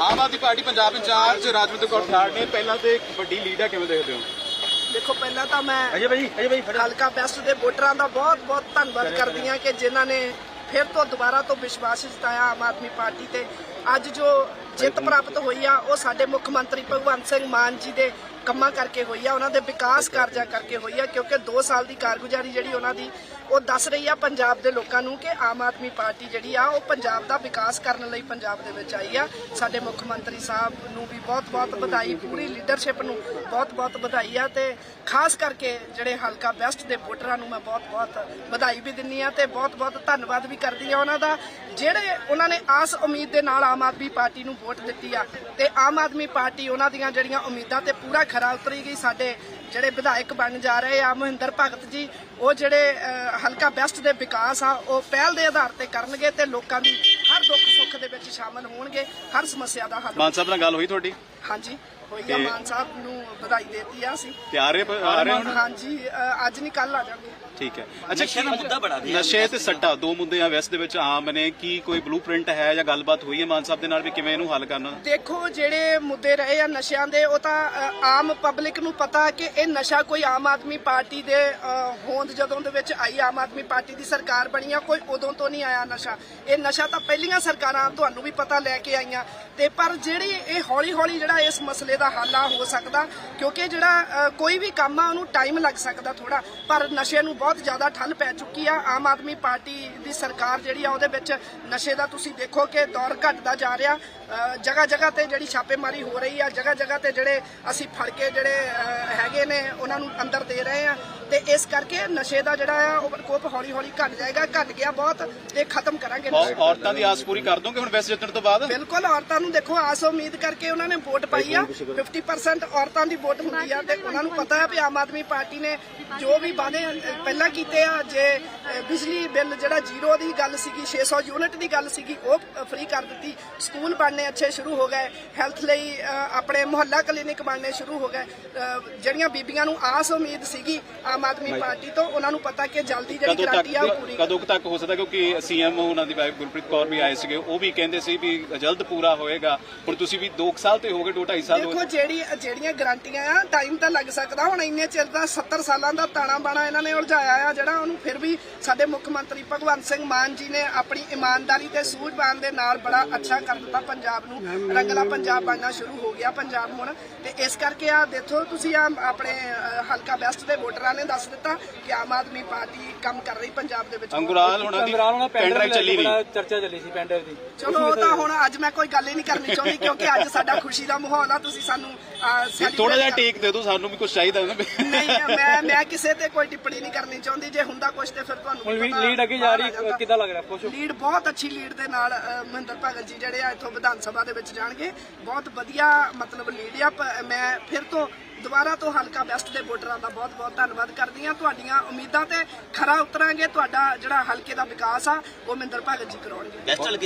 ਆਮ Aadmi party Punjab incharge Rajwinder Kaur ਠਾੜ ਨੇ ਪਹਿਲਾਂ ਤੇ ਇੱਕ ਵੱਡੀ ਲੀਡ ਹੈ ਕਿਵੇਂ ਦੇਖਦੇ ਹੋ? ਦੇਖੋ ਪਹਿਲਾਂ ਤਾਂ ਮੈਂ ਅਜੇ ਭਾਈ ਅਜੇ ਭਾਈ ਹਲਕਾ ਬੈਸਟ ਦੇ ਵੋਟਰਾਂ ਦਾ ਬਹੁਤ ਬਹੁਤ ਧੰਨਵਾਦ ਕਰਦੀ ਹਾਂ ਕਿ ਜਿਨ੍ਹਾਂ ਨੇ ਫਿਰ ਤੋਂ ਦੁਬਾਰਾ ਤੋਂ ਵਿਸ਼ਵਾਸ ਜਤਾਇਆ ਆਮ ਆਦਮੀ ਪਾਰਟੀ ਤੇ। ਅੱਜ ਜੋ ਜਿੱਤ ਪ੍ਰਾਪਤ ਹੋਈ ਆ ਉਹ ਸਾਡੇ ਮੁੱਖ ਮੰਤਰੀ ਭਗਵੰਤ ਸਿੰਘ ਮਾਨ ਜੀ ਦੇ ਕੰਮਾਂ ਕਰਕੇ ਹੋਈ ਆ, ਉਹਨਾਂ ਦੇ ਵਿਕਾਸ ਕਾਰਜਾਂ ਕਰਕੇ ਹੋਈ ਆ, ਕਿਉਂਕਿ 2 ਸਾਲ ਦੀ ਕਾਰਗੁਜ਼ਾਰੀ ਜਿਹੜੀ ਉਹਨਾਂ ਦੀ, ਉਹ ਦੱਸ ਰਹੀ ਆ ਪੰਜਾਬ ਦੇ ਲੋਕਾਂ ਨੂੰ ਕਿ ਆਮ ਆਦਮੀ ਪਾਰਟੀ ਜਿਹੜੀ ਆ, ਉਹ ਪੰਜਾਬ ਦਾ ਵਿਕਾਸ ਕਰਨ ਲਈ ਪੰਜਾਬ ਦੇ ਵਿੱਚ ਆਈ ਆ। ਸਾਡੇ ਮੁੱਖ ਮੰਤਰੀ ਸਾਹਿਬ ਨੂੰ ਵੀ ਬਹੁਤ-ਬਹੁਤ ਵਧਾਈ, ਪੂਰੀ ਲੀਡਰਸ਼ਿਪ ਨੂੰ ਬਹੁਤ-ਬਹੁਤ ਵਧਾਈ ਆ ਤੇ ਖਾਸ ਕਰਕੇ ਜਿਹੜੇ ਹਲਕਾ ਵੈਸਟ ਦੇ ਵੋਟਰਾਂ ਨੂੰ ਮੈਂ ਬਹੁਤ-ਬਹੁਤ ਵਧਾਈ ਵੀ ਦਿੰਨੀ ਆ ਤੇ ਬਹੁਤ-ਬਹੁਤ ਧੰਨਵਾਦ ਵੀ ਕਰਦੀ ਆ ਉਹਨਾਂ ਦਾ। ਜਿਹੜੇ ਉਹਨਾਂ ਨੇ ਆਸ ਉਮੀਦ ਦੇ ਨਾਲ ਆਮ ਆਦਮੀ ਪਾਰਟੀ ਨੂੰ ਵੋਟ ਦਿੱਤੀ ਆ ਤੇ ਆਮ ਆਦਮੀ ਪਾਰਟੀ ਉਹਨਾਂ ਦੀਆਂ ਜਿਹੜੀਆਂ ਉਮੀਦਾਂ ਤੇ ਪੂਰਾ ਖਰਾ ਉਤਰੀ ਗਈ ਸਾਡੇ ਜਿਹੜੇ ਵਿਧਾਇਕ ਬਣ ਜਾ ਰਹੇ ਆ ਮਹਿੰਦਰ ਭਗਤ ਜੀ ਉਹ ਜਿਹੜੇ ਹਲਕਾ ਬੈਸਟ ਦੇ ਵਿਕਾਸ ਆ ਉਹ ਪਹਿਲ ਦੇ ਆਧਾਰ ਤੇ ਕਰਨਗੇ ਤੇ ਲੋਕਾਂ ਦੀ ਹਰ ਦੁੱਖ ਸੁੱਖ ਦੇ ਵਿੱਚ ਸ਼ਾਮਲ ਹੋਣਗੇ ਹਰ ਸਮੱਸਿਆ ਦਾ ਹੱਲ ਮਾਨ ਸਾਹਿਬ ਨਾਲ ਗੱਲ ਹੋਈ ਤੁਹਾਡੀ? ਹਾਂਜੀ। ਹੋਈ ਆ ਤੇ- ਮਾਨ ਸਾਹਿਬ ਨੂੰ ਵਧਾਈ ਦੇਤੀ ਆ ਅਸੀਂ। ਤੇ ਆ ਰਹੇ ਪ- ਆ ਰਹੇ ਹੁਣ? ਹਾਂਜੀ ਅਹ, ਅੱਜ ਨਹੀਂ ਕੱਲ ਆ ਜਾਵਾਂਗੇ। ਠੀਕ ਹੈ। ਅੱਛਾ ਨਸ਼ੇ ਦਾ ਮੁੱਦਾ ਬੜਾ ਵੀ ਹੈ। ਨਸ਼ੇ ਤੇ ਸੱਟਾ ਦੋ ਮੁੱਦੇ ਆ ਵੈਸਟ ਦੇ ਵਿੱਚ ਆਮ ਨੇ। ਕੀ ਕੋਈ ਬਲੂਪ੍ਰਿੰਟ ਹੈ ਜਾਂ ਗੱਲਬਾਤ ਹੋਈ ਹੈ ਮਾਨ ਸਾਹਿਬ ਦੇ ਨਾਲ ਵੀ ਕਿਵੇਂ ਇਹਨੂੰ ਹੱਲ ਕਰਨਾ? ਦੇਖੋ ਜਿਹੜੇ ਮੁੱਦੇ ਰਹੇ ਆ ਨਸ਼ਿਆਂ ਦੇ ਉਹ ਤਾਂ ਅ, ਆਮ ਪਬਲਿਕ ਨੂੰ ਪਤਾ ਕਿ ਇਹ ਨਸ਼ਾ ਕੋਈ ਆਮ ਆਦਮੀ ਪਾਰਟੀ ਦੇ ਅ, ਹੋਂਦ ਜਦੋਂ ਦੇ ਵਿੱਚ ਆਈ ਆਮ ਆਦਮੀ ਪਾਰਟੀ ਦੀ ਸਰਕਾਰ ਬਣੀ ਆ ਕੋਈ ਉਦੋਂ ਤੋਂ ਨਹੀਂ ਆਇਆ ਨਸ਼ਾ। ਇਹ ਨਸ਼ਾ ਤਾਂ ਪਹਿਲੀਆਂ ਸਰਕਾਰਾਂ ਤੁਹਾਨੂੰ ਵੀ ਪਤਾ ਲੈ ਕੇ ਆਈਆਂ। ਤੇ ਪਰ ਜਿਹੜੀ ਇਹ ਹੌਲੀ ਹੌਲੀ ਜਿਹੜਾ ਇਸ ਮਸਲੇ ਦਾ ਹੱਲ ਆ, ਹੋ ਸਕਦਾ, ਕਿਉਂਕਿ ਜਿਹੜਾ ਕੋਈ ਵੀ ਕੰਮ ਆ, ਉਹਨੂੰ ਟਾਈਮ ਲੱਗ ਸਕਦਾ ਥੋੜਾ ਪਰ ਨਸ਼ੇ ਨੂੰ ਬਹੁਤ ਜ਼ਿਆਦਾ ਠੱਲ ਪੈ ਚੁੱਕੀ ਆ। ਆਮ ਆਦਮੀ ਪਾਰਟੀ ਦੀ ਸਰਕਾਰ ਜਿਹੜੀ ਆ, ਉਹਦੇ ਵਿੱਚ ਨਸ਼ੇ ਦਾ ਤੁਸੀਂ ਦੇਖੋ ਕਿ ਦੌਰ ਘਟਦਾ ਜਾ ਰਿਹਾ। ਜਗ੍ਹਾ ਜਗ੍ਹਾ ਤੇ ਜਿਹੜੀ ਛਾਪੇਮਾਰੀ ਹੋ ਰਹੀ ਆ ਜਗ੍ਹਾ ਜਗ੍ਹਾ ਤੇ ਜਿਹੜੇ ਅਸੀਂ ਫੜ ਕੇ ਜਿਹੜੇ ਹੈਗੇ ਨੇ, ਉਹਨਾਂ ਨੂੰ ਅੰਦਰ ਦੇ ਰਹੇ ਆ। ਤੇ ਇਸ ਕਰਕੇ ਨਸ਼ੇ ਦਾ ਜਿਹੜਾ ਆ ਉਹ ਪ੍ਰਕੋਪ ਹੌਲੀ ਹੌਲੀ ਘਟ ਜਾਏਗਾ ਘਟ ਗਿਆ ਬਹੁਤ ਤੇ ਖਤਮ ਕਰਾਂਗੇ। ਔ- ਔਰਤਾਂ ਦੀ ਆਸ ਪੂਰੀ ਕਰ ਦੋਗੇ ਹੁਣ ਵੈਸਟ ਜਿੱਤਣ ਤੋਂ ਬਾਅਦ? ਬਿਲਕੁਲ ਔਰਤਾਂ ਨੂੰ ਦੇਖੋ ਆਸ ਉਮੀਦ ਕਰਕੇ ਉਹਨਾਂ ਨੇ ਵੋਟ ਪਾਈ ਆ। 50% ਔਰਤਾਂ ਦੀ ਵੋਟ ਹੁੰਦੀ ਆ ਤੇ ਉਹਨਾਂ ਨੂੰ ਪਤਾ ਹੈ ਵੀ ਆਮ ਆਦਮੀ ਪਾਰਟੀ ਨੇ ਜੋ ਵੀ ਵਾਅਦੇ ਪਹਿਲਾਂ ਕੀਤੇ ਆ ਜੇ ਬਿਜਲੀ ਬਿੱਲ ਜਿਹੜਾ ਜ਼ੀਰੋ ਦੀ ਗੱਲ ਸੀਗੀ 600 ਯੂਨਿਟ ਦੀ ਗੱਲ ਸੀਗੀ ਉਹ ਫ੍ਰੀ ਕਰ ਦਿੱਤੀ। ਸਕੂਲ ਬਣਨੇ ਅੱਛੇ ਸ਼ੁਰੂ ਹੋ ਗਏ। ਹੈਲਥ ਲਈ ਆਪਣੇ ਮੁਹੱਲਾ ਕਲੀਨਿਕ ਬਣਨੇ ਸ਼ੁਰੂ ਹੋ ਗਏ। ਜਿਹੜੀਆਂ ਬੀਬੀਆਂ ਨੂੰ ਆਸ ਉਮੀਦ ਸੀਗੀ ਆਮ ਆਦਮੀ ਪਾਰਟੀ ਤੋਂ ਉਹਨਾਂ ਨੂੰ ਪਤਾ ਕਿ ਜਲਦੀ ਜਿਹੜੀ ਗਰੰਟੀ ਆ ਉਹ ਪੂਰੀ ਕਦੋਂ ਤੱਕ ਹੋ ਸਕਦਾ ਕਿਉਂਕਿ ਸੀਐਮ ਉਹਨਾਂ ਦੀ ਵਾਈਫ ਗੁਰਪ੍ਰੀਤ ਕੌਰ ਵੀ ਆਏ ਸੀਗੇ ਉਹ ਵੀ ਕਹਿੰਦੇ ਸੀ ਵੀ ਜਲਦ ਪੂਰਾ ਹੋਏਗਾ। ਹੁਣ ਤੁਸੀਂ ਵੀ 2 ਸਾਲ ਤੇ ਹੋ ਗਏ 2 2.5 ਸਾਲ ਹੋ ਦੇਖੋ ਜਿਹੜੀ ਜਿਹੜੀਆਂ ਗਾਰੰਟੀਆਂ ਆ ਟਾਈਮ ਤਾਂ ਲੱਗ ਸਕਦਾ। ਹੁਣ ਇੰਨੇ ਚਿਰ ਦਾ 70 ਸਾਲਾਂ ਦਾ ਤਾਣਾ ਬਾਣਾ ਇਹਨਾਂ ਨੇ ਉਲਝਾਇਆ ਆ ਜਿਹੜਾ ਉਹਨੂੰ ਫਿਰ ਵੀ ਸਾਡੇ ਮੁੱਖ ਮੰਤਰੀ ਭਗਵੰਤ ਸਿੰਘ ਮਾਨ ਜੀ ਨੇ ਆਪਣੀ ਇਮਾਨਦਾਰੀ ਤੇ ਸੂਝਵਾਨ ਦੇ ਨਾਲ ਬੜਾ ਅੱਛਾ ਕਰ ਦਿੱਤਾ ਪੰਜਾਬ ਨੂੰ। ਰੰਗਲਾ ਪੰਜਾਬ ਬਣਨਾ ਸ਼ੁਰੂ ਹੋ ਗਿਆ ਪੰਜਾਬ ਹੁਣ। ਤੇ ਇਸ ਕਰਕੇ ਆ ਦੇਖੋ ਤੁਸੀਂ ਆ ਆਪਣੇ ਹਲਕਾ ਬੈਸਟ ਦੇ ਵੋਟਰਾਂ ਨੇ ਦੱਸ ਦਿੱਤਾ ਕਿ ਆਮ ਆਦਮੀ ਪਾਰਟੀ ਕੰਮ ਕਰ ਰਹੀ ਪੰਜਾਬ ਦੇ ਵਿੱਚ। ਅੰਗੁਰਾਲ ਹੁਣਾਂ ਅੰਗਰਾਲ ਪੈਨ ਡਰਾਈਵ ਚੱਲੀ ਨਹੀਂ ਚਰਚਾ ਚੱਲੀ ਸੀ ਪੈਂਡਰ ਦੀ। ਚਲੋ ਉਹ ਤਾਂ ਹੁਣ ਅੱਜ ਮੈਂ ਕੋਈ ਗੱਲ ਹੀ ਨਹੀਂ ਕਰਨੀ ਚਾਹੁੰਦੀ ਕਿਉਂਕਿ ਅੱਜ ਸਾਡਾ ਖੁਸ਼ੀ ਦਾ ਮਾਹੌਲ ਆ ਤੁਸੀਂ ਸਾਨੂੰ ਥੋੜਾ ਜਿਹਾ ਟੇਕ ਦੇ ਦਿਓ ਸਾਨੂੰ ਵੀ ਕੁਝ ਚਾਹੀਦਾ ਨਾ। ਨਹੀਂ ਮੈਂ ਮੈਂ ਕਿਸੇ ਤੇ ਕੋਈ ਟਿੱਪਣੀ ਨਹੀਂ ਕਰਨੀ ਚਾਹੁੰਦੀ ਜੇ ਹੁੰਦਾ ਕੁਝ ਤੇ ਫਿਰ ਤੁਹਾਨੂੰ ਹੁਣ ਲੀਡ ਅੱਗੇ ਜਾ ਰਹੀ। ਕਿੱਦਾਂ ਲੱਗ ਰਿਹਾ? ਖੁਸ਼ ਹੋ? ਲੀਡ ਬਹੁਤ ਅੱਛੀ ਲੀਡ ਦੇ ਨਾਲ ਮਹਿੰਦਰ ਭਗਤ ਜੀ ਜਿਹੜੇ ਆ ਇੱਥੋਂ ਵਿਧਾਨ ਸਭਾ ਦੇ ਵਿੱਚ ਜਾਣਗੇ। ਬਹੁਤ ਵਧੀਆ ਮਤਲਬ ਲੀਡ ਆ ਮੈਂ ਫਿਰ ਤੋਂ ਦੁਬਾਰਾ ਤੋਂ ਹਲਕਾ ਬੈਸਟ ਦੇ ਵੋਟਰਾਂ ਦਾ ਬਹੁਤ ਬਹੁਤ ਧੰਨਵਾਦ ਕਰਦੀ ਹਾਂ। ਤੁਹਾਡੀਆਂ ਉਮੀਦਾਂ ਤੇ ਖਰਾ ਉਤਰਾਂਗੇ। ਤੁਹਾਡਾ ਜਿਹੜਾ ਹਲਕੇ ਦਾ ਵਿਕਾਸ ਆ, ਉਹ ਮਹਿੰਦਰ ਭਗਤ ਜੀ ਕਰਾਉਣਗੇ। ਬੈਸਟ ਚੱਲ